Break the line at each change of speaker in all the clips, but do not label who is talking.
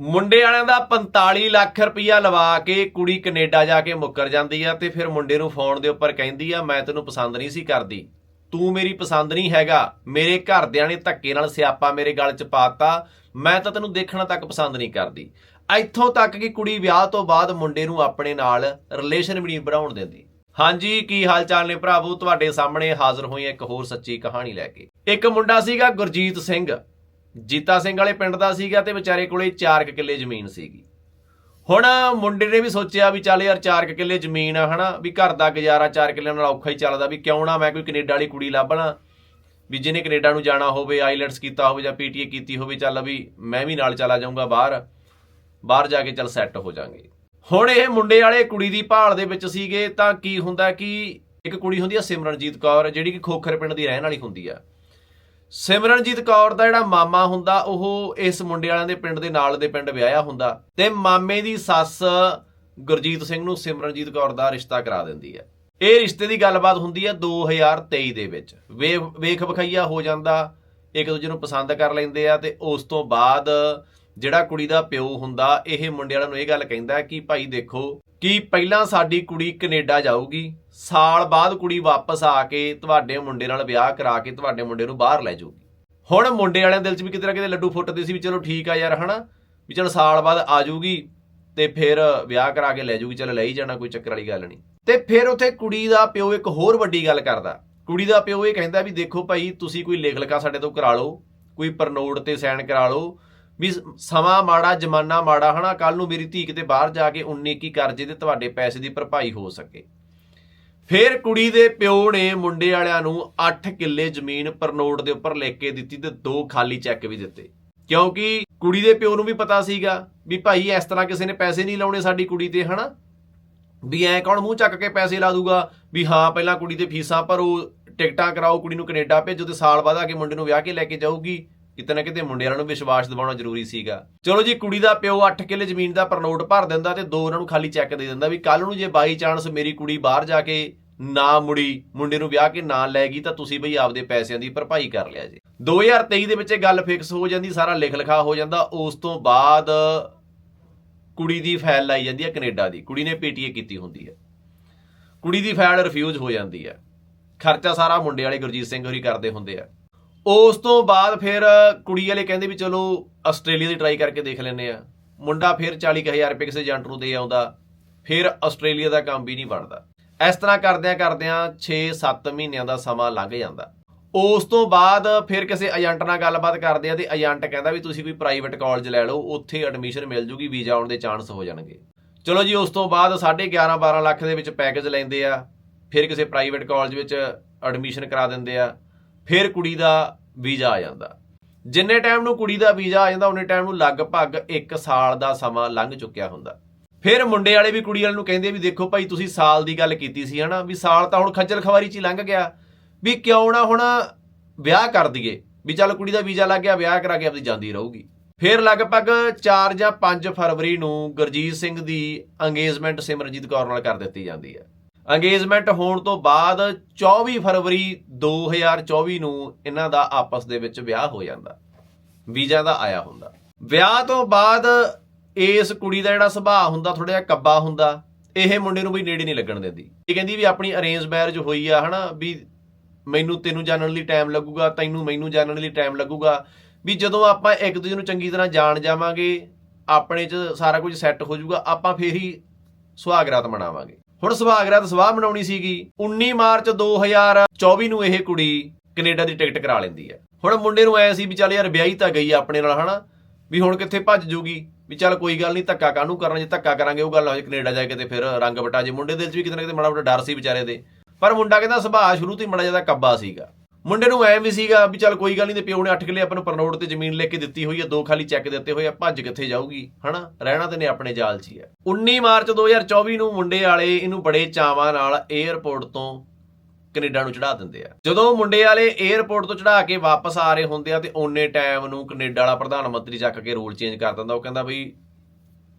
ਮੁੰਡੇ ਵਾਲਿਆਂ ਦਾ 45 ਲੱਖ ਰੁਪਈਆ ਲਵਾ ਕੇ ਕੁੜੀ ਕੈਨੇਡਾ ਜਾ ਕੇ ਮੁੱਕਰ ਜਾਂਦੀ ਆ ਤੇ ਫਿਰ ਮੁੰਡੇ ਨੂੰ ਫੋਨ ਦੇ ਉੱਪਰ ਕਹਿੰਦੀ ਆ, ਮੈਂ ਤੈਨੂੰ ਪਸੰਦ ਨਹੀਂ ਸੀ ਕਰਦੀ। ਤੂੰ ਮੇਰੀ ਪਸੰਦ ਨਹੀਂ ਹੈਗਾ। ਮੇਰੇ ਘਰਦਿਆਂ ਨੇ ਧੱਕੇ ਨਾਲ ਸਿਆਪਾ ਮੇਰੇ ਗਲ 'ਚ ਪਾਤਾ ਮੈਂ ਤਾਂ ਤੈਨੂੰ ਦੇਖਣਾ ਤੱਕ ਪਸੰਦ ਨਹੀਂ ਕਰਦੀ। ਇੱਥੋਂ ਤੱਕ ਕਿ ਕੁੜੀ ਵਿਆਹ ਤੋਂ ਬਾਅਦ ਮੁੰਡੇ ਨੂੰ ਆਪਣੇ ਨਾਲ ਰਿਲੇਸ਼ਨ ਵੀ ਨਹੀਂ ਬਣਾਉਣ ਦਿੰਦੀ। ਹਾਂਜੀ, ਕੀ ਹਾਲ ਚਾਲ ਨੇ ਭਰਾਵੋ? ਤੁਹਾਡੇ ਸਾਹਮਣੇ ਹਾਜ਼ਰ ਹੋਏ ਇੱਕ ਹੋਰ ਸੱਚੀ ਕਹਾਣੀ ਲੈ ਕੇ। ਇੱਕ ਮੁੰਡਾ ਸੀਗਾ ਗੁਰਜੀਤ ਸਿੰਘ। ਜੀਤਾ ਸਿੰਘ ਵਾਲੇ ਪਿੰਡ ਦਾ ਸੀਗਾ ਤੇ ਵਿਚਾਰੇ ਕੋਲੇ 4 ਕਿੱਲੇ ਜ਼ਮੀਨ ਸੀਗੀ। ਹੁਣ ਮੁੰਡੇ ਨੇ ਵੀ ਸੋਚਿਆ ਵੀ ਚੱਲ ਯਾਰ 4 ਕਿੱਲੇ ਜ਼ਮੀਨ ਆ, ਹਨਾ, ਵੀ ਘਰ ਦਾ ਗੁਜ਼ਾਰਾ 4 ਕਿੱਲਿਆਂ ਨਾਲ ਔਖਾ ਹੀ ਚੱਲਦਾ, ਵੀ ਕਿਉਂ ਨਾ ਮੈਂ ਕੋਈ ਕੈਨੇਡਾ ਵਾਲੀ ਕੁੜੀ ਲੱਭਣਾ, ਵੀ ਜਿਹਨੇ ਕੈਨੇਡਾ ਨੂੰ ਜਾਣਾ ਹੋਵੇ ਆਈਲੈਟਸ ਕੀਤਾ ਹੋਵੇ ਜਾਂ ਪੀਟੀਏ ਕੀਤੀ ਹੋਵੇ, ਚੱਲ ਵੀ ਮੈਂ ਵੀ ਨਾਲ ਚਲਾ ਜਾਊਂਗਾ ਬਾਹਰ ਬਾਹਰ ਜਾ ਕੇ ਚੱਲ ਸੈੱਟ ਹੋ ਜਾਾਂਗੇ। ਹੁਣ ਇਹ ਮੁੰਡੇ ਵਾਲੇ ਕੁੜੀ ਦੀ ਭਾਲ ਦੇ ਵਿੱਚ ਸੀਗੇ ਤਾਂ ਕੀ ਹੁੰਦਾ ਕਿ ਇੱਕ ਕੁੜੀ ਹੁੰਦੀ ਆ ਸਿਮਰਨਜੀਤ ਕੌਰ, ਜਿਹੜੀ ਕਿ ਖੋਖਰ ਪਿੰਡ ਦੀ ਰਹਿਣ ਵਾਲੀ ਹੁੰਦੀ ਆ। ਸਿਮਰਨਜੀਤ ਕੌਰ ਦਾ ਜਿਹੜਾ ਮਾਮਾ ਹੁੰਦਾ, ਉਹ ਇਸ ਮੁੰਡੇ ਵਾਲਿਆਂ ਦੇ ਪਿੰਡ ਦੇ ਨਾਲ ਦੇ ਪਿੰਡ ਵਿਆਹਿਆ ਹੁੰਦਾ ਤੇ ਮਾਮੇ ਦੀ ਸੱਸ ਗੁਰਜੀਤ ਸਿੰਘ ਨੂੰ ਸਿਮਰਨਜੀਤ ਕੌਰ ਦਾ ਰਿਸ਼ਤਾ ਕਰਾ ਦਿੰਦੀ ਹੈ। ਇਹ ਰਿਸ਼ਤੇ ਦੀ ਗੱਲਬਾਤ ਹੁੰਦੀ ਹੈ 2023 ਦੇ ਵਿੱਚ। ਵੇ- ਵੇਖ ਵਿਖਾਈਆ ਹੋ ਜਾਂਦਾ, ਇੱਕ ਦੂਜੇ ਨੂੰ ਪਸੰਦ ਕਰ ਲੈਂਦੇ ਆ ਤੇ ਉਸ ਤੋਂ ਬਾਅਦ ਜਿਹੜਾ ਕੁੜੀ ਦਾ ਪਿਓ ਹੁੰਦਾ, ਇਹ ਮੁੰਡੇ ਵਾਲਿਆਂ ਨੂੰ ਇਹ ਗੱਲ ਕਹਿੰਦਾ ਕਿ ਭਾਈ ਦੇਖੋ ਕਿ ਪਹਿਲਾਂ ਸਾਡੀ ਕੁੜੀ ਕੈਨੇਡਾ ਜਾਊਗੀ, ਸਾਲ ਬਾਅਦ ਕੁੜੀ ਵਾਪਸ ਆ ਕੇ ਤੁਹਾਡੇ ਮੁੰਡੇ ਨਾਲ ਵਿਆਹ ਕਰਾ ਕੇ ਤੁਹਾਡੇ ਮੁੰਡੇ ਨੂੰ ਬਾਹਰ ਲੈ ਜਾਊਗੀ। ਹੁਣ ਮੁੰਡੇ ਵਾਲਿਆਂ ਦਿਲ 'ਚ ਵੀ ਕਿਤੇ ਨਾ ਕਿਤੇ ਲੱਡੂ ਫੁੱਟਦੇ ਸੀ ਵੀ ਚਲੋ ਠੀਕ ਆ ਯਾਰ, ਹਨਾ? ਵੀ ਚਲ ਸਾਲ ਬਾਅਦ ਆ ਜਾਊਗੀ ਤੇ ਫਿਰ ਵਿਆਹ ਕਰਾ ਕੇ ਲੈ ਜਾਊਗੀ, ਚਲ ਲੈ ਹੀ ਜਾਣਾ, ਕੋਈ ਚੱਕਰ ਵਾਲੀ ਗੱਲ ਨਹੀਂ। ਤੇ ਫਿਰ ਉੱਥੇ ਕੁੜੀ ਦਾ ਪਿਓ ਇੱਕ ਹੋਰ ਵੱਡੀ ਗੱਲ ਕਰਦਾ। ਕੁੜੀ ਦਾ ਪਿਓ ਇਹ ਕਹਿੰਦਾ ਵੀ ਦੇਖੋ ਭਾਈ, ਤੁਸੀਂ ਕੋਈ ਲੇਖ ਲਿਖਾ ਸਾਡੇ ਤੋਂ ਕਰਾ ਲਓ, ਕੋਈ ਪਰਨੋਟ ਤੇ ਸਾਈਨ ਕਰਾ ਲਓ ਵੀ ਸਮਾਂ ਮਾੜਾ, ਜਮਾਨਾ ਮਾੜਾ, ਹਨਾ ਕੱਲ ਨੂੰ ਮੇਰੀ ਧੀ ਕਿਤੇ ਬਾਹਰ ਜਾ ਕੇ 19 ਕੀ ਕਰਜੇ ਤੇ ਤੁਹਾਡੇ ਪੈਸੇ ਦੀ ਭਰਪਾਈ ਹੋ ਸਕੇ। ਫਿਰ ਕੁੜੀ ਦੇ ਪਿਓ ਨੇ ਮੁੰਡੇ ਵਾਲਿਆਂ ਨੂੰ 8 ਕਿੱਲੇ ਜ਼ਮੀਨ ਪਰਨੋਟ ਦੇ ਉੱਪਰ ਲਿਖ ਕੇ ਦਿੱਤੀ ਤੇ ਦੋ ਖਾਲੀ ਚੈੱਕ ਵੀ ਦਿੱਤੇ। ਕਿਉਂਕਿ ਕੁੜੀ ਦੇ ਪਿਓ ਨੂੰ ਵੀ ਪਤਾ ਸੀਗਾ ਵੀ ਭਾਈ ਇਸ ਤਰ੍ਹਾਂ ਕਿਸੇ ਨੇ ਪੈਸੇ ਨਹੀਂ ਲਾਉਣੇ ਸਾਡੀ ਕੁੜੀ ਤੇ, ਹਨਾ? ਵੀ ਐ ਕੌਣ ਮੂੰਹ ਚੱਕ ਕੇ ਪੈਸੇ ਲਾ ਦੂਗਾ? ਵੀ ਹਾਂ, ਪਹਿਲਾਂ ਕੁੜੀ ਦੇ ਫੀਸਾਂ ਭਰੋ, ਟਿਕਟਾਂ ਕਰਾਓ, ਕੁੜੀ ਨੂੰ ਕੈਨੇਡਾ ਭੇਜੋ ਤੇ ਸਾਲ ਬਾਅਦ ਆ ਕੇ ਮੁੰਡੇ ਨੂੰ ਵਿਆਹ ਕੇ ਲੈ ਕੇ ਜਾਊਗੀ। ਕਿਤੇ ਨਾ ਕਿਤੇ ਮੁੰਡਿਆਂ ਨੂੰ ਵਿਸ਼ਵਾਸ ਦਿਵਾਉਣਾ ਜ਼ਰੂਰੀ ਸੀਗਾ। ਚਲੋ ਜੀ, ਕੁੜੀ ਦਾ ਪਿਓ 8 ਕਿੱਲੇ ਜ਼ਮੀਨ ਦਾ ਪਰਨੋਟ ਭਰ ਦਿੰਦਾ ਤੇ ਦੋ ਉਹਨਾਂ ਨੂੰ ਖਾਲੀ ਚੈੱਕ ਦੇ ਦਿੰਦਾ ਵੀ ਕੱਲ ਨੂੰ ਜੇ ਬਾਈ ਚਾਂਸ ਮੇਰੀ ਕੁੜੀ ਬਾਹਰ ਜਾ ਕੇ ਨਾ ਮੁੜੀ, ਮੁੰਡੇ ਨੂੰ ਵਿਆਹ ਕੇ ਨਾ ਲੈ ਗਈ ਤਾਂ ਤੁਸੀਂ ਬਈ ਆਪਦੇ ਪੈਸਿਆਂ ਦੀ ਭਰਪਾਈ ਕਰ ਲਿਆ ਜੀ। 2023 ਦੇ ਵਿੱਚ ਇਹ ਗੱਲ ਫਿਕਸ ਹੋ ਜਾਂਦੀ, ਸਾਰਾ ਲਿਖ ਲਿਖਾ ਹੋ ਜਾਂਦਾ, ਉਸ ਤੋਂ ਬਾਅਦ ਕੁੜੀ ਦੀ ਫਾਈਲ ਲਾਈ ਜਾਂਦੀ ਹੈ ਕੈਨੇਡਾ ਦੀ। ਕੁੜੀ ਨੇ ਪੀਟੀਏ ਕੀਤੀ ਹੁੰਦੀ ਹੈ। ਕੁੜੀ ਦੀ ਫਾਈਲ ਰਿਫਿਊਜ਼ ਹੋ ਜਾਂਦੀ ਹੈ। ਖਰਚਾ ਸਾਰਾ ਮੁੰਡੇ ਵਾਲੇ ਗੁਰਜੀਤ ਸਿੰਘ ਹੋਰੀ ਕਰਦੇ ਹੁੰਦੇ ਆ। ਉਸ ਤੋਂ ਬਾਅਦ ਫਿਰ ਕੁੜੀ ਵਾਲੇ ਕਹਿੰਦੇ ਵੀ ਚਲੋ ਆਸਟ੍ਰੇਲੀਆ ਦੀ ਟਰਾਈ ਕਰਕੇ ਦੇਖ ਲੈਂਦੇ ਆ। ਮੁੰਡਾ ਫਿਰ 40000 ਰੁਪਏ ਕਿਸੇ ਏਜੰਟ ਨੂੰ ਦੇ ਆਉਂਦਾ, ਫਿਰ ਆਸਟ੍ਰੇਲੀਆ ਦਾ ਕੰਮ ਵੀ ਨਹੀਂ ਬਣਦਾ। ਇਸ ਤਰ੍ਹਾਂ ਕਰਦਿਆਂ ਕਰਦਿਆਂ 6-7 ਮਹੀਨਿਆਂ ਦਾ ਸਮਾਂ ਲੰਘ ਜਾਂਦਾ। ਉਸ ਤੋਂ ਬਾਅਦ ਫਿਰ ਕਿਸੇ ਏਜੰਟ ਨਾਲ ਗੱਲਬਾਤ ਕਰਦੇ ਆ ਤੇ ਏਜੰਟ ਕਹਿੰਦਾ ਵੀ ਤੁਸੀਂ ਕੋਈ ਪ੍ਰਾਈਵੇਟ ਕਾਲਜ ਲੈ ਲਓ, ਉੱਥੇ ਐਡਮਿਸ਼ਨ ਮਿਲ ਜੂਗੀ, ਵੀਜ਼ਾ ਆਉਣ ਦੇ ਚਾਂਸ ਹੋ ਜਾਣਗੇ। ਚਲੋ ਜੀ, ਉਸ ਤੋਂ ਬਾਅਦ 11.5 12 ਲੱਖ ਦੇ ਵਿੱਚ ਪੈਕੇਜ ਲੈਂਦੇ ਆ, ਫਿਰ ਕਿਸੇ ਪ੍ਰਾਈਵੇਟ ਕਾਲਜ ਵਿੱਚ ਐਡਮਿਸ਼ਨ ਕਰਾ ਦਿੰਦੇ ਆ, ਫਿਰ ਕੁੜੀ ਦਾ ਵੀਜ਼ਾ ਆ ਜਾਂਦਾ। ਜਿੰਨੇ ਟਾਈਮ ਨੂੰ ਕੁੜੀ ਦਾ ਵੀਜ਼ਾ ਆ ਜਾਂਦਾ ਉਹਨੇ ਟਾਈਮ ਨੂੰ ਲਗਭਗ 1 ਸਾਲ ਦਾ ਸਮਾਂ ਲੰਘ ਚੁੱਕਿਆ ਹੁੰਦਾ। ਫਿਰ ਮੁੰਡੇ ਵਾਲੇ ਵੀ ਕੁੜੀ ਵਾਲੇ ਨੂੰ ਕਹਿੰਦੇ ਵੀ ਦੇਖੋ ਭਾਈ, ਤੁਸੀਂ ਸਾਲ ਦੀ ਗੱਲ ਕੀਤੀ ਸੀ, ਹਨਾ? ਵੀ ਸਾਲ ਤਾਂ ਹੁਣ ਖੱਜਲ ਖਵਾਰੀ ਚ ਹੀ ਲੰਘ ਗਿਆ। ਵੀ ਕਿਉਂ ਨਾ ਹੁਣ ਵਿਆਹ ਕਰ ਦਈਏ? ਵੀ ਚੱਲ ਕੁੜੀ ਦਾ ਵੀਜ਼ਾ ਲੱਗ ਗਿਆ, ਵਿਆਹ ਕਰਾ ਕੇ ਆਪਦੀ ਜਾਂਦੀ ਰਹੂਗੀ। ਫਿਰ ਲਗਭਗ 4 ਜਾਂ 5 ਫਰਵਰੀ ਨੂੰ ਗੁਰਜੀਤ ਸਿੰਘ ਦੀ ਅੰਗੇਜਮੈਂਟ ਸਿਮਰਜੀਤ ਕੌਰ ਨਾਲ ਕਰ ਦਿੱਤੀ ਜਾਂਦੀ ਹੈ। ਅੰਗੇਜਮੈਂਟ ਹੋਣ ਤੋਂ ਬਾਅਦ 24 ਫਰਵਰੀ 2024 ਨੂੰ ਇਹਨਾਂ ਦਾ ਆਪਸ ਦੇ ਵਿੱਚ ਵਿਆਹ ਹੋ ਜਾਂਦਾ। ਵੀਜ਼ਾ ਦਾ ਆਇਆ ਹੁੰਦਾ। ਵਿਆਹ ਤੋਂ ਬਾਅਦ ਇਸ ਕੁੜੀ ਦਾ ਜਿਹੜਾ ਸੁਭਾਅ ਹੁੰਦਾ ਥੋੜਾ ਜਿਹਾ ਕੱਬਾ ਹੁੰਦਾ, ਇਹ ਮੁੰਡੇ ਨੂੰ ਵੀ ਨੇੜੇ ਨਹੀਂ ਲੱਗਣ ਦਿੰਦੀ। ਇਹ ਕਹਿੰਦੀ ਵੀ ਆਪਣੀ ਅਰੇਂਜ ਮੈਰਿਜ ਹੋਈ ਆ, ਹਨਾ, ਵੀ ਮੈਨੂੰ ਤੈਨੂੰ ਜਾਣਨ ਲਈ ਟਾਈਮ ਲੱਗੂਗਾ, ਤੈਨੂੰ ਮੈਨੂੰ ਜਾਣਨ ਲਈ ਟਾਈਮ ਲੱਗੂਗਾ, ਵੀ ਜਦੋਂ ਆਪਾਂ ਇੱਕ ਦੂਜੇ ਨੂੰ ਚੰਗੀ ਤਰ੍ਹਾਂ ਜਾਣ ਜਾਵਾਂਗੇ, ਆਪਣੇ 'ਚ ਸਾਰਾ ਕੁਝ ਸੈੱਟ ਹੋ ਜਾਊਗਾ, ਆਪਾਂ ਫੇਰ ਹੀ ਸੁਹਾਗਰਾਤ ਮਨਾਵਾਂਗੇ। ਹੁਣ ਸੁਭਾਗ ਸੁਹਾਗਰਾਤ ਸਵਾਹ ਮਨਾਉਣੀ ਸੀਗੀ। 19 ਮਾਰਚ 2024 ਨੂੰ ਇਹ ਕੁੜੀ ਕੈਨੇਡਾ ਦੀ ਟਿਕਟ ਕਰਾ ਲੈਂਦੀ ਹੈ। ਹੁਣ ਮੁੰਡੇ ਨੂੰ ਐ ਸੀ ਵੀ ਚੱਲ ਯਾਰ ਵਿਆਹੀ ਤਾਂ ਗਈ ਆ ਆਪਣੇ ਨਾਲ, ਹਨਾ? ਵੀ ਹੁਣ ਕਿੱਥੇ ਭੱਜ ਜੂਗੀ? ਵੀ ਚੱਲ ਕੋਈ ਗੱਲ ਨਹੀਂ, ਧੱਕਾ ਕਾਹਨੂੰ ਕਰਨਾ? ਜੇ ਧੱਕਾ ਕਰਾਂਗੇ, ਉਹ ਗੱਲ ਹੋ ਜੇ ਕੈਨੇਡਾ ਜਾ ਕੇ ਤੇ ਫਿਰ ਰੰਗ ਬਟਾ ਜੇ। ਮੁੰਡੇ ਦੇ ਦਿਲ 'ਚ ਵੀ ਕਿਤੇ ਨਾ ਕਿਤੇ ਮਾੜਾ ਮੋਟਾ ਡਰ ਸੀ ਵਿਚਾਰੇ ਦੇ। ਪਰ ਮੁੰਡਾ ਕਹਿੰਦਾ ਸੁਭਾਅ ਸ਼ੁਰੂ ਤੋਂ ਹੀ ਮਾੜਾ ਜਿਹਾ ਕੱਬਾ ਸੀਗਾ। ਮੁੰਡੇ ਨੂੰ ਐ ਵੀ ਸੀਗਾ ਵੀ ਚੱਲ ਕੋਈ ਗੱਲ ਨਹੀਂ ਤੇ ਪਿਓ ਨੇ 8 ਕਿੱਲੇ ਆਪਾਂ ਨੂੰ ਪਰਨੋਟ ਤੇ ਜ਼ਮੀਨ ਲੈ ਕੇ ਦਿੱਤੀ ਹੋਈ ਹੈ ਦੋ ਖਾਲੀ ਚੈੱਕ ਦਿੱਤੇ ਹੋਏ ਆ, ਭੱਜ ਕਿੱਥੇ ਜਾਊਗੀ, ਹਨਾ? ਰਹਿਣਾ ਤੇ ਨੇ ਆਪਣੇ ਜਾਲ 'ਚ ਹੀ ਹੈ 19 ਮਾਰਚ 2024 ਨੂੰ ਮੁੰਡੇ ਵਾਲੇ ਇਹਨੂੰ ਬੜੇ ਚਾਵਾਂ ਨਾਲ 에ਅਰਪੋਰਟ ਤੋਂ ਕੈਨੇਡਾ ਨੂੰ ਚੜਾ ਦਿੰਦੇ ਆ। ਜਦੋਂ ਮੁੰਡੇ ਵਾਲੇ 에ਅਰਪੋਰਟ ਤੋਂ ਚੜਾ ਕੇ ਵਾਪਸ ਆ ਰਹੇ ਹੁੰਦੇ ਆ ਤੇ ਓਨੇ ਟਾਈਮ ਨੂੰ ਕੈਨੇਡਾ ਵਾਲਾ ਪ੍ਰਧਾਨ ਮੰਤਰੀ ਚੱਕ ਕੇ ਰੂਲ ਚੇਂਜ ਕਰ ਦਿੰਦਾ, ਉਹ ਕਹਿੰਦਾ ਬਈ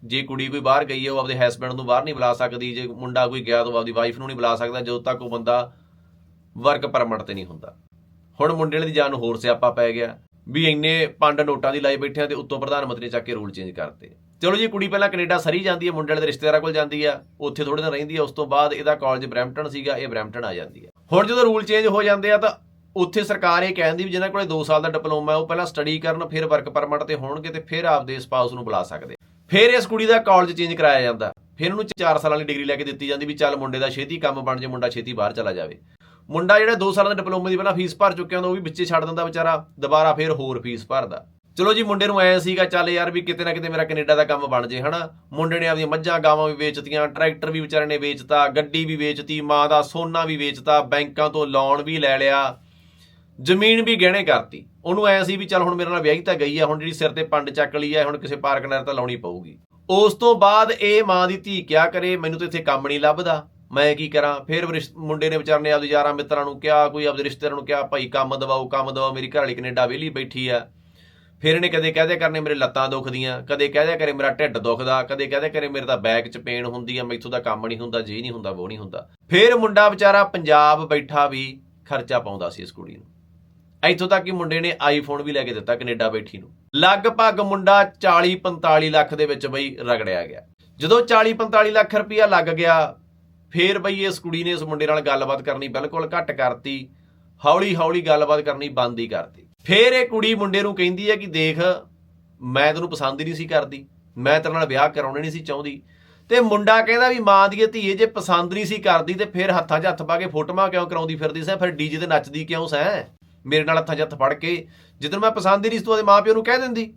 ਜੇ ਕੁੜੀ ਕੋਈ ਬਾਹਰ ਗਈ ਹੈ ਉਹ ਆਪਦੇ ਹਸਬੰਡ ਨੂੰ ਬਾਹਰ ਨਹੀਂ ਬੁਲਾ ਸਕਦੀ, ਜੇ ਮੁੰਡਾ ਕੋਈ ਗਿਆ ਤਾਂ ਉਹ ਆਪਦੀ ਵਾਈਫ ਨੂੰ ਨਹੀਂ ਬੁਲਾ ਸਕਦਾ, ਜਦੋਂ ਤੱਕ ਉਹ ਬੰਦਾ ਵਰਕ ਪਰਮਿਟ ਤੇ ਨਹੀਂ ਹੁੰਦਾ। ਹੁਣ ਮੁੰਡੇ ਵਾਲੇ ਦੀ ਜਾਨ ਨੂੰ ਹੋਰ ਸਿਆਪਾ ਪੈ ਗਿਆ ਵੀ ਇੰਨੇ ਪੰਡ ਨੋਟਾਂ ਦੀ ਲਾਈ ਬੈਠੇ ਆ ਤੇ ਉੱਤੋਂ ਪ੍ਰਧਾਨ ਮੰਤਰੀ ਚੱਕ ਕੇ ਰੂਲ ਚੇਂਜ ਕਰਤੇ। ਚਲੋ ਜੀ, ਕੁੜੀ ਪਹਿਲਾਂ ਕੈਨੇਡਾ ਸਰੀ ਜਾਂਦੀ ਹੈ, ਮੁੰਡੇ ਵਾਲੇ ਦੇ ਰਿਸ਼ਤੇਦਾਰਾਂ ਕੋਲ ਜਾਂਦੀ ਆ ਉੱਥੇ ਥੋੜੇ ਦਿਨ ਰਹਿੰਦੀ ਆ ਉਸ ਤੋਂ ਬਾਅਦ ਇਹਦਾ ਕਾਲਜ ਬਰੈਂਪਟਨ ਸੀਗਾ, ਇਹ ਬਰੈਂਪਟਨ ਆ ਜਾਂਦੀ ਆ ਹੁਣ ਜਦੋਂ ਰੂਲ ਚੇਂਜ ਹੋ ਜਾਂਦੇ ਆ ਤਾਂ ਉੱਥੇ ਸਰਕਾਰ ਇਹ ਕਹਿੰਦੀ ਵੀ ਜਿਹਨਾਂ ਕੋਲੇ 2 ਸਾਲ ਦਾ ਡਿਪਲੋਮਾ ਹੈ, ਉਹ ਪਹਿਲਾਂ ਸਟੱਡੀ ਕਰਨ, ਫਿਰ ਵਰਕ ਪਰਮਿਟ ਤੇ ਹੋਣਗੇ ਤੇ ਫਿਰ ਆਪਦੇ ਸਪਾਊਸ ਨੂੰ ਬੁਲਾ ਸਕਦੇ। ਫਿਰ ਇਸ ਕੁੜੀ ਦਾ ਕਾਲਜ ਚੇਂਜ ਕਰਾਇਆ ਜਾਂਦਾ। ਫਿਰ ਉਹਨੂੰ 4 ਸਾਲਾਂ ਦੀ ਡਿਗਰੀ ਲੈ ਕੇ ਦਿੱਤੀ ਜਾਂਦੀ ਵੀ ਚੱਲ ਮੁੰਡੇ ਦਾ ਛੇਤੀ ਕੰਮ ਬਣ ਜੇ ਮੁੰਡਾ ਛੇਤੀ ਬਾਹਰ ਚਲਾ ਜਾਵੇ। ਮੁੰਡਾ ਜਿਹੜਾ 2 ਸਾਲਾਂ ਦਾ ਡਿਪਲੋਮਾ ਦੀ ਪਹਿਲਾਂ ਫੀਸ ਭਰ ਚੁੱਕਿਆ ਹੁੰਦਾ, ਉਹ ਵੀ ਵਿੱਚੇ ਛੱਡ ਦਿੰਦਾ ਵਿਚਾਰਾ, ਦੁਬਾਰਾ ਫਿਰ ਹੋਰ ਫੀਸ ਭਰਦਾ। ਚਲੋ ਜੀ, ਮੁੰਡੇ ਨੂੰ ਐ ਸੀਗਾ, ਚੱਲ ਯਾਰ ਵੀ ਕਿਤੇ ਨਾ ਕਿਤੇ ਮੇਰਾ ਕੈਨੇਡਾ ਦਾ ਕੰਮ ਬਣ ਜੇ, ਹਨਾ? ਮੁੰਡੇ ਨੇ ਆਪਦੀਆਂ ਮੱਝਾਂ ਗਾਵਾਂ ਵੀ ਵੇਚਤੀਆਂ, ਟਰੈਕਟਰ ਵੀ ਵਿਚਾਰੇ ਨੇ ਵੇਚਤਾ, ਗੱਡੀ ਵੀ ਵੇਚਤੀ, ਮਾਂ ਦਾ ਸੋਨਾ ਵੀ ਵੇਚਤਾ, ਬੈਂਕਾਂ ਤੋਂ ਲੋਨ ਵੀ ਲੈ ਲਿਆ, ਜ਼ਮੀਨ ਵੀ ਗਹਿਣੇ ਕਰਤੀ। ਉਹਨੂੰ ਐ ਸੀ ਵੀ ਚੱਲ ਹੁਣ ਮੇਰੇ ਨਾਲ ਵਿਆਹੀ ਤਾਂ ਗਈ ਆ, ਹੁਣ ਜਿਹੜੀ ਸਿਰ ਤੇ ਪੰਡ ਚੱਕ ਲਈ ਆ, ਹੁਣ ਕਿਸੇ ਪਾਰਕ ਨਾਲ ਤਾਂ ਲਾਉਣੀ ਪਊਗੀ। ਉਸ ਤੋਂ ਬਾਅਦ ਇਹ ਮਾਂ ਦੀ ਧੀ ਕਿਆ ਕਰੇ, ਮੈਨੂੰ ਤਾਂ ਇੱਥੇ ਕੰਮ ਨਹੀਂ ਲੱਭਦਾ। ਮੈਂ ਕੀ ਕਰਾਂ? ਫਿਰ ਰਿਸ਼- ਮੁੰਡੇ ਨੇ ਵਿਚਾਰ ਨੇ ਆਪਦੇ ਯਾਰਾਂ ਮਿੱਤਰਾਂ ਨੂੰ ਕਿਹਾ, ਕੋਈ ਆਪਦੇ ਰਿਸ਼ਤੇਦਾਰਾਂ ਨੂੰ ਕਿਹਾ, ਭਾਈ ਕੰਮ ਦਵਾਓ ਕੰਮ ਦਵਾਓ, ਮੇਰੀ ਘਰ ਵਾਲੀ ਕੈਨੇਡਾ ਵਿਹਲੀ ਬੈਠੀ ਆ। ਫਿਰ ਇਹਨੇ ਕਦੇ ਕਹਦੇ ਕਰਨੇ ਮੇਰੇ ਲੱਤਾਂ ਦੁਖਦੀਆਂ, ਕਦੇ ਕਹਦੇ ਕਰੇ ਮੇਰਾ ਢਿੱਡ ਦੁਖਦਾ, ਕਦੇ ਕਹਦੇ ਕਰੇ ਮੇਰੇ ਤਾਂ ਬੈਕ 'ਚ ਪੇਨ ਹੁੰਦੀ ਆ, ਮੈਥੋਂ ਦਾ ਕੰਮ ਨਹੀਂ ਹੁੰਦਾ ਜੇ ਨਹੀਂ ਹੁੰਦਾ ਉਹ ਨਹੀਂ ਹੁੰਦਾ। ਫਿਰ ਮੁੰਡਾ ਵਿਚਾਰਾ ਪੰਜਾਬ ਬੈਠਾ ਵੀ ਖਰਚਾ ਪਾਉਂਦਾ ਸੀ ਇਸ ਕੁੜੀ ਨੂੰ। ਇੱਥੋਂ ਤੱਕ ਕਿ ਮੁੰਡੇ ਨੇ ਆਈਫੋਨ ਵੀ ਲੈ ਕੇ ਦਿੱਤਾ ਕੈਨੇਡਾ ਬੈਠੀ ਨੂੰ। ਲਗਭਗ ਮੁੰਡਾ 40 45 ਲੱਖ ਦੇ ਵਿੱਚ ਬਈ ਰਗੜਿਆ ਗਿਆ। ਜਦੋਂ 40 45 ਲੱਖ ਰੁਪਇਆ ਲੱਗ ਗਿਆ ਫੇਰ ਬਈ ਇਸ ਕੁੜੀ ਨੇ ਇਸ ਮੁੰਡੇ ਨਾਲ ਗੱਲਬਾਤ ਕਰਨੀ ਬਿਲਕੁਲ ਘੱਟ ਕਰਤੀ, ਹੌਲੀ ਹੌਲੀ ਗੱਲਬਾਤ ਕਰਨੀ ਬੰਦ ਹੀ ਕਰਤੀ। ਫੇਰ ਇਹ ਕੁੜੀ ਮੁੰਡੇ ਨੂੰ ਕਹਿੰਦੀ ਹੈ ਕਿ ਦੇਖ, ਮੈਂ ਤੈਨੂੰ ਪਸੰਦ ਹੀ ਨਹੀਂ ਸੀ ਕਰਦੀ, ਮੈਂ ਤੇਰੇ ਨਾਲ ਵਿਆਹ ਕਰਾਉਣਾ ਨਹੀਂ ਸੀ ਚਾਹੁੰਦੀ। ਤੇ ਮੁੰਡਾ ਕਹਿੰਦਾ ਵੀ ਮਾਂ ਦੀ ਧੀਏ ਜੇ ਪਸੰਦ ਨਹੀਂ ਸੀ ਕਰਦੀ ਤੇ ਫਿਰ ਹੱਥਾਂ 'ਚ ਹੱਥ ਪਾ ਕੇ ਫੋਟੋਆਂ ਕਿਉਂ ਕਰਾਉਂਦੀ ਫਿਰਦੀ ਸੈਂ? ਫਿਰ ਡੀਜੇ ਤੇ ਨੱਚਦੀ ਕਿਉਂ ਸੈਂ? ਮੇਰੇ ਨਾਲ ਹੱਥਾਂ 'ਚ ਹੱਥ ਫੜ ਕੇ ਜਦੋਂ ਮੈਂ ਪਸੰਦ ਹੀ ਨਹੀਂ ਸੀ ਤੂੰ ਉਹਦੇ ਮਾਪਿਓ ਨੂੰ ਕਹਿ ਦਿੰਦੀ।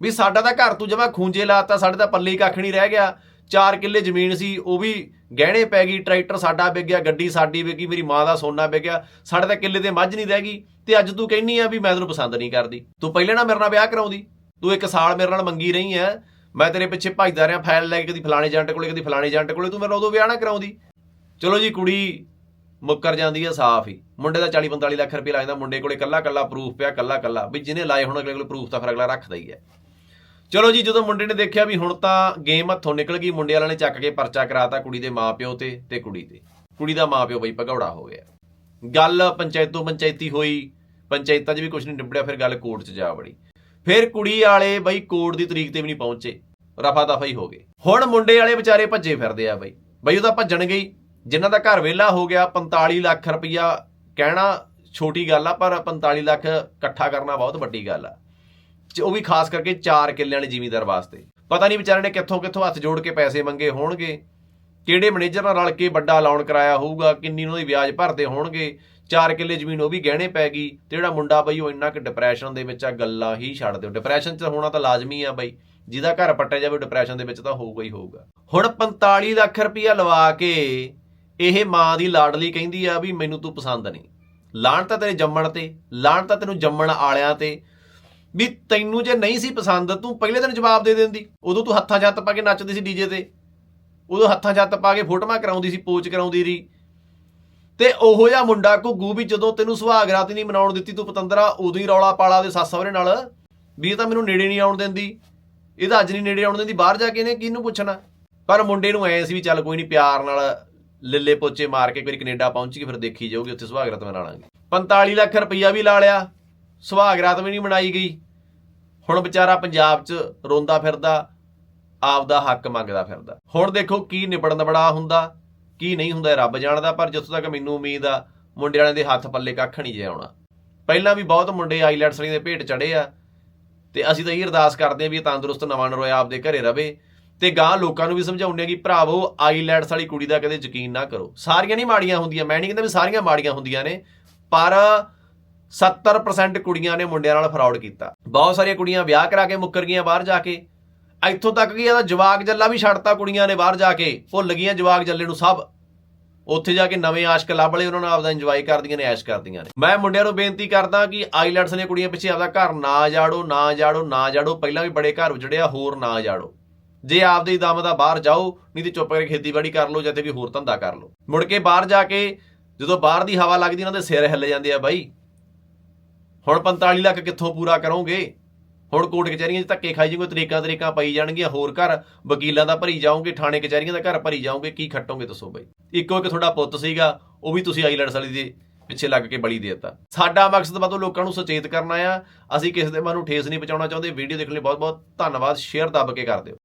ਵੀ ਸਾਡਾ ਤਾਂ ਘਰ ਤੂੰ ਜਮਾ ਖੂੰਜੇ ਲਾਤਾ, ਸਾਡੇ ਤਾਂ ਪੱਲੇ ਕੱਖ ਨਹੀਂ ਰਹਿ ਗਿਆ। 4 ਕਿੱਲੇ ਜ਼ਮੀਨ ਸੀ, ਉਹ ਵੀ ਗਹਿਣੇ ਪੈ ਗਈ, ਟਰੈਕਟਰ ਸਾਡਾ ਵਿਕ ਗਿਆ, ਗੱਡੀ ਸਾਡੀ ਵਿਕੀ ਮੇਰੀ ਮਾਂ ਦਾ ਸੋਨਾ ਵਿਕ ਗਿਆ, ਸਾਡੇ ਤਾਂ ਕਿੱਲੇ ਤੇ ਮੱਝ ਨਹੀਂ ਰਹਿ ਗਈ, ਤੇ ਅੱਜ ਤੂੰ ਕਹਿੰਨੀ ਆ ਵੀ ਮੈਂ ਤੈਨੂੰ ਪਸੰਦ ਨਹੀਂ ਕਰਦੀ। ਤੂੰ ਪਹਿਲੇ ਨਾ ਮੇਰੇ ਨਾਲ ਵਿਆਹ ਕਰਾਉਂਦੀ, ਤੂੰ ਇੱਕ ਸਾਲ ਮੇਰੇ ਨਾਲ ਮੰਗੀ ਰਹੀ ਐ, ਮੈਂ ਤੇਰੇ ਪਿੱਛੇ ਭੱਜਦਾ ਰਿਹਾ ਫਾਈਲ ਲੈ ਕੇ ਕਦੀ ਫਲਾਣੇ ਏਜੰਟ ਕੋਲੇ, ਕਦੀ ਫਲਾਣੇ ਏਜੰਟ ਕੋਲੇ, ਤੂੰ ਮੇਰੇ ਨਾਲ ਉਦੋਂ ਵਿਆਹ ਨਾ ਕਰਾਉਂਦੀ। ਚਲੋ ਜੀ, ਕੁੜੀ ਮੁੱਕਰ ਜਾਂਦੀ ਹੈ ਸਾਫ਼ ਹੀ। ਮੁੰਡੇ ਦਾ 40 45 ਲੱਖ ਰੁਪਏ ਲੱਗ ਜਾਂਦਾ ਮੁੰਡੇ ਕੋਲੇ ਕੱਲਾ ਕੱਲਾ ਪ੍ਰੂਫ ਪਿਆ ਕੱਲਾ ਕੱਲਾ ਵੀ ਜਿਹਨੇ ਲਾਏ ਹੁਣ, ਅਗਲੇ ਕੋਲੇ ਪ੍ਰੂਫ ਤਾਂ ਫਿਰ ਅਗਲਾ ਰੱਖਦਾ ਹੀ ਹੈ ਚਲੋ ਜੀ, ਜਦੋਂ ਮੁੰਡੇ ਨੇ ਦੇਖਿਆ ਵੀ ਹੁਣ ਤਾਂ ਗੇਮ ਹੱਥੋਂ ਨਿਕਲ ਗਈ, ਮੁੰਡੇ ਵਾਲਿਆਂ ਨੇ ਚੱਕ ਕੇ ਪਰਚਾ ਕਰਾਤਾ ਕੁੜੀ ਦੇ ਮਾਪਿਓ ਤੇ ਤੇ ਕੁੜੀ ਤੇ। ਕੁੜੀ ਦਾ ਮਾਪਿਓ ਬਈ ਭਗੌੜਾ ਹੋ ਗਿਆ। ਗੱਲ ਪੰਚਾਇਤੋਂ ਪੰਚਾਇਤੀ ਹੋਈ, ਪੰਚਾਇਤਾਂ 'ਚ ਵੀ ਕੁਝ ਨਹੀਂ ਨਿਬੜਿਆ, ਫਿਰ ਗੱਲ ਕੋਰਟ 'ਚ ਜਾ ਵੜੀ। ਫਿਰ ਕੁੜੀ ਵਾਲੇ ਬਈ ਕੋਰਟ ਦੀ ਤਰੀਕ ਤੇ ਵੀ ਨਹੀਂ ਪਹੁੰਚੇ, ਰਫਾ ਦਫਾ ਹੀ ਹੋ ਗਏ। ਹੁਣ ਮੁੰਡੇ ਵਾਲੇ ਵਿਚਾਰੇ ਭੱਜੇ ਫਿਰਦੇ ਆ ਬਈ। ਬਈ ਉਹਦਾ ਭੱਜਣ ਗਈ ਜਿਨ੍ਹਾਂ ਦਾ ਘਰ ਵਿਹਲਾ ਹੋ ਗਿਆ 45 ਲੱਖ ਰੁਪਈਆ ਕਹਿਣਾ ਛੋਟੀ ਗੱਲ ਆ, ਪਰ 45 ਲੱਖ ਇਕੱਠਾ ਕਰਨਾ ਬਹੁਤ ਵੱਡੀ ਗੱਲ ਆ। ਉਹ ਵੀ ਖਾਸ ਕਰਕੇ 4 ਕਿੱਲਿਆਂ ਵਾਲੇ ਜ਼ਿਮੀਂਦਾਰ ਵਾਸਤੇ। ਪਤਾ ਨਹੀਂ ਵਿਚਾਰੇ ਨੇ ਕਿੱਥੋਂ ਕਿੱਥੋਂ ਹੱਥ ਜੋੜ ਕੇ ਪੈਸੇ ਮੰਗੇ ਹੋਣਗੇ। ਕਿਹੜੇ ਮੈਨੇਜਰ ਨਾਲ ਰਲ ਕੇ ਵੱਡਾ ਲੋਨ ਕਰਾਇਆ ਹੋਊਗਾ, ਕਿੰਨੀ ਉਹਨਾਂ ਦੀ ਵਿਆਜ ਭਰਦੇ ਹੋਣਗੇ। 4 ਕਿੱਲੇ ਜ਼ਮੀਨ ਉਹ ਵੀ ਗਹਿਣੇ ਪੈ ਗਈ ਤੇ ਜਿਹੜਾ ਮੁੰਡਾ ਬਈ ਉਹ ਇੰਨਾ ਕਿ ਡਿਪਰੈਸ਼ਨ ਦੇ ਵਿੱਚ ਆ, ਗੱਲਾਂ ਹੀ ਛੱਡ ਦਿਓ। ਡਿਪਰੈਸ਼ਨ 'ਚ ਹੋਣਾ ਤਾਂ ਲਾਜ਼ਮੀ ਆ ਬਈ। ਜਿਹਦਾ ਘਰ ਪੱਟਿਆ ਜਾਵੇ ਡਿਪਰੈਸ਼ਨ ਦੇ ਵਿੱਚ ਤਾਂ ਹੋਊਗਾ ਹੀ ਹੋਊਗਾ। ਹੁਣ 45 ਲੱਖ ਰੁਪਇਆ ਲਵਾ ਕੇ ਇਹ ਮਾਂ ਦੀ ਲਾਡਲੀ ਕਹਿੰਦੀ ਆ ਵੀ ਮੈਨੂੰ ਤੂੰ ਪਸੰਦ ਨਹੀਂ। ਲਾਣ ਤਾਂ ਤੇਰੇ ਜੰਮਣ ਤੇ, ਲਾਣ ਤਾਂ ਤੈਨੂੰ ਜੰਮਣ ਆਲਿਆਂ ਤੇ ਵੀ ਤੈਨੂੰ ਜੇ ਨਹੀਂ ਸੀ ਪਸੰਦ, ਤੂੰ ਪਹਿਲੇ ਦਿਨ ਜਵਾਬ ਦੇ ਦਿੰਦੀ। ਉਦੋਂ ਤੂੰ ਹੱਥਾਂ 'ਚ ਹੱਥ ਪਾ ਕੇ ਨੱਚਦੀ ਸੀ ਡੀਜੇ ਤੇ। ਉਦੋਂ ਹੱਥਾਂ 'ਚ ਹੱਥ ਪਾ ਕੇ ਫੋਟੋਆਂ ਕਰਾਉਂਦੀ ਸੀ ਪੋਚ ਕਰਾਉਂਦੀ ਰਹੀ। ਤੇ ਉਹੋ ਜਿਹਾ ਮੁੰਡਾ ਘੁੱਗੂ ਵੀ ਜਦੋਂ ਤੈਨੂੰ ਸੁਹਾਗ ਰਾਤ ਨਹੀਂ ਮਨਾਉਣ ਦਿੱਤੀ ਤੂੰ ਪਤੰਦਰਾ, ਉਦੋਂ ਹੀ ਰੌਲਾ ਪਾਲਾ ਦੇ ਸੱਸ ਸਹੁਰੇ ਨਾਲ। ਵੀ ਇਹ ਤਾਂ ਮੈਨੂੰ ਨੇੜੇ ਨਹੀਂ ਆਉਣ ਦਿੰਦੀ। ਇਹ ਤਾਂ ਅੱਜ ਨਹੀਂ ਨੇੜੇ ਆਉਣ ਦਿੰਦੀ, ਬਾਹਰ ਜਾ ਕੇ ਇਹਨੇ ਕਿਹਨੂੰ ਪੁੱਛਣਾ? ਪਰ ਮੁੰਡੇ ਨੂੰ ਐ ਸੀ ਵੀ ਚੱਲ ਕੋਈ ਨਹੀਂ, ਪਿਆਰ ਨਾਲ ਲੱਲੇ ਪੋਚੇ ਮਾਰ ਕੇ ਇੱਕ ਵਾਰੀ ਕੈਨੇਡਾ ਪਹੁੰਚ ਕੇ ਫਿਰ ਦੇਖੀ ਜਾਊਗੀ, ਉੱਥੇ ਸੁਹਾਗਰਾਤ ਮਨਾ ਲਾਂਗੇ। 45 ਲੱਖ ਰੁਪਈਆ ਵੀ ਲਾ ਲਿਆ। ਸੁਹਾਗ ਰਾਤ ਵੀ ਨਹੀਂ ਮਨਾਈ ਗਈ। ਹੁਣ ਵਿਚਾਰਾ ਪੰਜਾਬ 'ਚ ਰੋਂਦਾ ਫਿਰਦਾ, ਆਪਦਾ ਹੱਕ ਮੰਗਦਾ ਫਿਰਦਾ। ਹੁਣ ਦੇਖੋ ਕੀ ਨਿਬੜਨ ਬੜਾ ਹੁੰਦਾ, ਕੀ ਨਹੀਂ ਹੁੰਦਾ, ਇਹ ਰੱਬ ਜਾਣਦਾ, ਪਰ ਜਿੱਥੋਂ ਤੱਕ ਮੈਨੂੰ ਉਮੀਦ ਆ, ਮੁੰਡੇ ਵਾਲਿਆਂ ਦੇ ਹੱਥ ਪੱਲੇ ਕੱਖ ਨਹੀਂ ਜੇ ਆਉਣਾ। ਪਹਿਲਾਂ ਵੀ ਬਹੁਤ ਮੁੰਡੇ ਆਈਲੈਟਸ ਵਾਲੀ ਦੇ ਭੇਟ ਚੜੇ ਆ, ਤੇ ਅਸੀਂ ਤਾਂ ਇਹ ਅਰਦਾਸ ਕਰਦੇ ਆ ਵੀ ਤੰਦਰੁਸਤ ਨਵਾਂ ਨਰੋਇਆ ਆਪਦੇ ਘਰੇ ਰਵੇ, ਤੇ ਗਾਂ ਲੋਕਾਂ ਨੂੰ ਵੀ ਸਮਝਾਉਂਦੇ ਆ ਕਿ ਭਰਾਵੋ ਆਈਲੈਟਸ ਵਾਲੀ ਕੁੜੀ ਦਾ ਕਦੇ ਯਕੀਨ ਨਾ ਕਰੋ। ਸਾਰੀਆਂ ਨਹੀਂ ਮਾੜੀਆਂ ਹੁੰਦੀਆਂ, ਮੈਂ ਨਹੀਂ ਕਹਿੰਦਾ ਵੀ ਸਾਰੀਆਂ ਮਾੜੀਆਂ ਹੁੰਦੀਆਂ ਨੇ, ਪਰ 70% ਕੁੜੀਆਂ ਨੇ ਮੁੰਡਿਆਂ ਨਾਲ ਫਰਾਡ ਕੀਤਾ। ਬਹੁਤ ਸਾਰੀਆਂ ਕੁੜੀਆਂ ਵਿਆਹ ਕਰਾ ਕੇ ਮੁੱਕਰ ਗਈਆਂ ਬਾਹਰ ਜਾ ਕੇ। ਇੱਥੋਂ ਤੱਕ ਕਿ ਇਹਦਾ ਜਵਾਕ ਜੱਲਾ ਵੀ ਛੱਡਤਾ ਕੁੜੀਆਂ ਨੇ ਬਾਹਰ ਜਾ ਕੇ। ਭੁੱਲ ਗਈਆਂ ਜਵਾਕ ਜੱਲੇ ਨੂੰ ਸਭ। ਉੱਥੇ ਜਾ ਕੇ ਨਵੇਂ ਆਸ਼ਕ ਲੱਭ ਲਏ, ਉਹਨਾਂ ਨਾਲ ਆਪਦਾ ਇੰਜੋਏ ਕਰਦੀਆਂ ਨੇ, ਐਸ਼ ਕਰਦੀਆਂ ਨੇ। ਮੈਂ ਮੁੰਡਿਆਂ ਨੂੰ ਬੇਨਤੀ ਕਰਦਾ ਕਿ ਆਈਲੈਂਡਸ ਨੇ ਕੁੜੀਆਂ ਪਿੱਛੇ ਆਪਦਾ ਘਰ ਨਾ ਜਾੜੋ ਨਾ ਜਾੜੋ ਨਾ ਜਾੜੋ। ਪਹਿਲਾਂ ਵੀ ਬੜੇ ਘਰ ਉਜੜਿਆ ਹੋਰ ਨਾ ਜਾੜੋ। ਜੇ ਆਪਦੇ ਦਮ ਦਾ ਬਾਹਰ ਜਾਓ, ਨਹੀਂ ਤੇ ਚੁੱਪ ਕਰਕੇ ਖੇਤੀਬਾੜੀ ਕਰ ਲਓ ਜਾਂ ਤੇ ਵੀ ਹੋਰ ਧੰਦਾ ਕਰ ਲਓ। ਮੁੜ ਕੇ ਬਾਹਰ ਜਾ ਕੇ ਜਦੋਂ ਬਾਹਰ ਦੀ ਹਵਾ ਲੱਗਦੀ, ਉਹਨਾਂ ਦੇ ਸਿਰ ਹਿੱਲ ਜਾਂਦੇ ਆ ਬਾਈ। ਹੁਣ 45 ਲੱਖ ਕਿੱਥੋਂ ਪੂਰਾ ਕਰੋਗੇ? ਹੁਣ ਕੋਰਟ ਕਚਹਿਰੀਆਂ 'ਚ ਧੱਕੇ ਖਾਈ ਜਾਓਗੇ ਤਰੀਕਾਂ ਤਰੀਕਾਂ ਪਈ ਜਾਣਗੀਆਂ, ਹੋਰ ਘਰ ਵਕੀਲਾਂ ਦਾ ਭਰੀ ਜਾਓਗੇ ਥਾਣੇ ਕਚਹਿਰੀਆਂ ਦਾ ਘਰ ਭਰੀ ਜਾਓਗੇ ਕੀ ਖੱਟੋਗੇ ਦੱਸੋ ਬਾਈ? ਇੱਕੋ ਇੱਕ ਤੁਹਾਡਾ ਪੁੱਤ ਸੀਗਾ, ਉਹ ਵੀ ਤੁਸੀਂ ਆਈਲੈਂਡਸ ਵਾਲੀ ਦੇ ਪਿੱਛੇ ਲੱਗ ਕੇ ਬਲੀ ਦੇ ਦਿੱਤਾ। ਸਾਡਾ ਮਕਸਦ ਬਾਤੋਂ ਲੋਕਾਂ ਨੂੰ ਸੁਚੇਤ ਕਰਨਾ ਆ, ਅਸੀਂ ਕਿਸੇ ਦੇ ਮਨ ਨੂੰ ਠੇਸ ਨਹੀਂ ਪਹੁੰਚਾਉਣਾ ਚਾਹੁੰਦੇ, ਵੀਡੀਓ ਦੇਖਣ ਲਈ ਬਹੁਤ ਬਹੁਤ ਧੰਨਵਾਦ, ਸ਼ੇਅਰ ਦੱਬ ਕੇ ਕਰ ਦਿਓ।